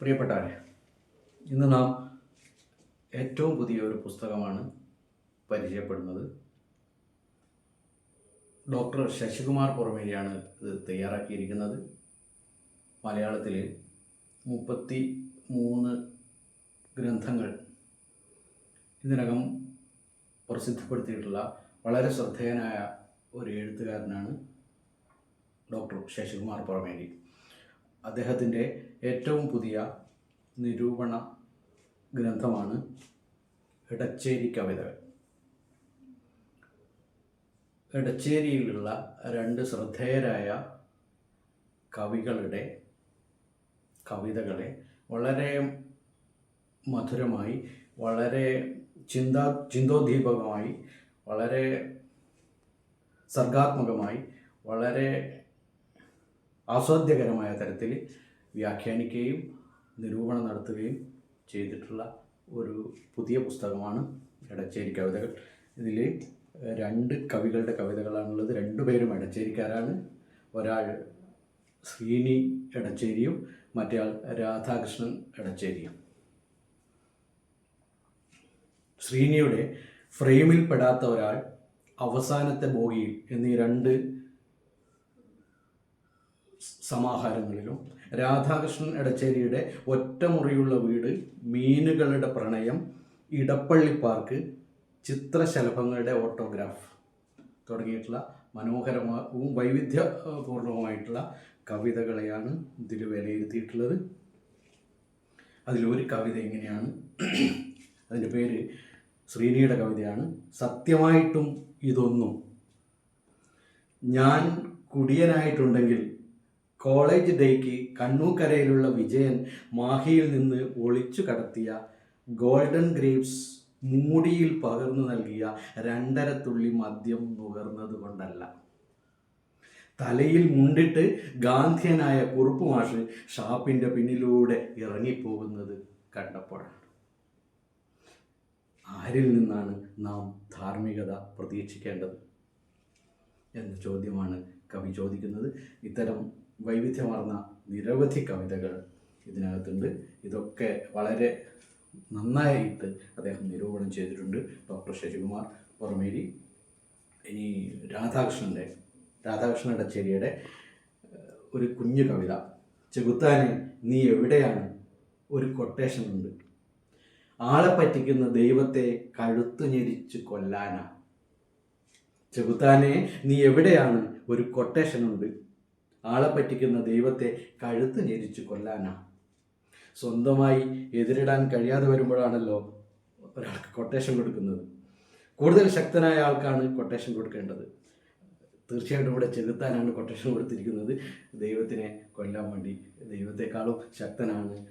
പ്രിയപ്പെട്ടവരെ ഇന്ന് നാം ഏറ്റവും പുതിയ ഒരു പുസ്തകമാണ് പരിചയപ്പെടുന്നത്. ഡോക്ടർ ശശികുമാർ പുറമേരിയാണ് ഇത് തയ്യാറാക്കിയിരിക്കുന്നത്. മലയാളത്തിൽ മുപ്പത്തി മൂന്ന് ഗ്രന്ഥങ്ങൾ ഇതിനകം പ്രസിദ്ധപ്പെടുത്തിയിട്ടുള്ള വളരെ ശ്രദ്ധേയനായ ഒരു എഴുത്തുകാരനാണ് ഡോക്ടർ ശശികുമാർ പുറമേരി. അദ്ദേഹത്തിന്റെ ഏറ്റവും പുതിയ നിരൂപണ ഗ്രന്ഥമാണ് ഇടച്ചേരി കവിതകൾ. ഇടച്ചേരിയിലുള്ള രണ്ട് ശ്രദ്ധേയരായ കവികളുടെ കവിതകളെ വളരെ മധുരമായി വളരെ ചിന്താ ചിന്തോദ്ദീപകമായി വളരെ സർഗാത്മകമായി വളരെ ആസ്വാദ്യകരമായ തരത്തിൽ വ്യാഖ്യാനിക്കുകയും നിരൂപണം നടത്തുകയും ചെയ്തിട്ടുള്ള ഒരു പുതിയ പുസ്തകമാണ് എടച്ചേരി കവിതകൾ. ഇതിൽ രണ്ട് കവികളുടെ കവിതകളാണുള്ളത്. രണ്ടുപേരും എടച്ചേരിക്കാരാണ്. ഒരാൾ ശ്രീനി എടച്ചേരിയും മറ്റേയാൾ രാധാകൃഷ്ണൻ എടച്ചേരിയും. ശ്രീനിയുടെ ഫ്രെയിമിൽ പെടാത്ത ഒരാൾ അവസാനത്തെ ബോഗിയിൽ എന്നീ രണ്ട് സമാഹാരങ്ങളിലും. രാധാകൃഷ്ണൻ എടച്ചേരിയുടെ ഒറ്റമുറിയുള്ള വീട് മീനുകളുടെ പ്രണയം ഇടപ്പള്ളി പാർക്ക് ചിത്രശലഭങ്ങളുടെ ഓട്ടോഗ്രാഫ് തുടങ്ങിയിട്ടുള്ള മനോഹരവും വൈവിധ്യപൂർണവുമായിട്ടുള്ള കവിതകളെയാണ് ഇതിൽ വിലയിരുത്തിയിട്ടുള്ളത്. അതിലൊരു കവിത എങ്ങനെയാണ് അതിന്റെ പേര് ശ്രീനിയുടെ കവിതയാണ് സത്യമായിട്ടും ഇതൊന്നും ഞാൻ കുടിയനായിട്ടുണ്ടെങ്കിൽ കോളേജ് ഡേക്ക് കണ്ണൂക്കരയിലുള്ള വിജയൻ മാഹിയിൽ നിന്ന് ഒളിച്ചു കടത്തിയ ഗോൾഡൻ ഗ്രേപ്സ് മൂടിയിൽ പകർന്നു നൽകിയ രണ്ടര തുള്ളി മദ്യം നുകർന്നത് കൊണ്ടല്ല തലയിൽ മുണ്ടിട്ട് ഗാന്ധിയനായ കുറുപ്പ് മാഷ് ഷാപ്പിന്റെ പിന്നിലൂടെ ഇറങ്ങിപ്പോകുന്നത് കണ്ടപ്പോഴാണ് ആരിൽ നിന്നാണ് നാം ധാർമ്മികത പ്രതീക്ഷിക്കേണ്ടത്? എന്ന ചോദ്യമാണ് കവി ചോദിക്കുന്നത്. ഇത്തരം വൈവിധ്യമാർന്ന നിരവധി കവിതകൾ ഇതിനകത്തുണ്ട്. ഇതൊക്കെ വളരെ നന്നായിട്ട് അദ്ദേഹം നിരൂപണം ചെയ്തിട്ടുണ്ട്. ഡോക്ടർ ശശികുമാർ പുറമേരി ഇനി രാധാകൃഷ്ണന്റെ രാധാകൃഷ്ണൻ എടച്ചേരിയുടെ ഏഹ്, ഒരു കുഞ്ഞു കവിത. ചെകുത്താനെ നീ എവിടെയാണ്? ഒരു കൊട്ടേഷൻ ഉണ്ട്. ആളെ പറ്റിക്കുന്ന ദൈവത്തെ കഴുത്തു ഞെരിച്ച് കൊല്ലാനാ. ചെകുത്താനെ നീ എവിടെയാണ്? ഒരു കൊട്ടേഷൻ ഉണ്ട്. ആളെ പറ്റിക്കുന്ന ദൈവത്തെ കഴുത്ത് ഞെരിച്ച് കൊല്ലാനാ. സ്വന്തമായി എതിരിടാൻ കഴിയാതെ വരുമ്പോഴാണല്ലോ ഒരാൾക്ക് കൊട്ടേഷൻ കൊടുക്കുന്നത്. കൂടുതൽ ശക്തനായ ആൾക്കാണ് കൊട്ടേഷൻ കൊടുക്കേണ്ടത്. തീർച്ചയായിട്ടും ഇവിടെ ചെലുത്താനാണ് കൊട്ടേഷൻ കൊടുത്തിരിക്കുന്നത്. ദൈവത്തിനെ കൊല്ലാൻ വേണ്ടി ദൈവത്തെക്കാളും ശക്തനാണ്.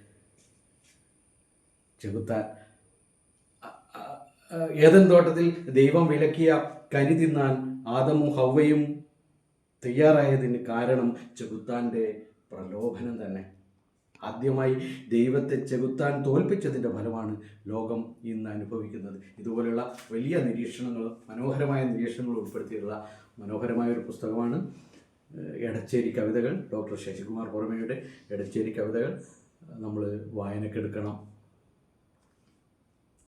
ചെകുത്താൻ ഏതൻ തോട്ടത്തിൽ ദൈവം വിലക്കിയ കരി തിന്നാൻ ആദമും ഹവ്വയും തയ്യാറായതിന് കാരണം ചെകുത്താന്റെ പ്രലോഭനം തന്നെ. ആദ്യമായി ദൈവത്തെ ചെകുത്താൻ തോൽപ്പിച്ചതിന്റെ ഫലമാണ് ലോകം ഇന്ന് അനുഭവിക്കുന്നത്. ഇതുപോലെയുള്ള വലിയ നിരീക്ഷണങ്ങൾ മനോഹരമായ നിരീക്ഷണങ്ങൾ ഉൾപ്പെടുത്തിയിട്ടുള്ള മനോഹരമായ ഒരു പുസ്തകമാണ് എടച്ചേരി കവിതകൾ. ഡോക്ടർ ശശികുമാർ പുറമേയുടെ എടച്ചേരി കവിതകൾ. നമ്മൾ വായനക്കെടുക്കണം.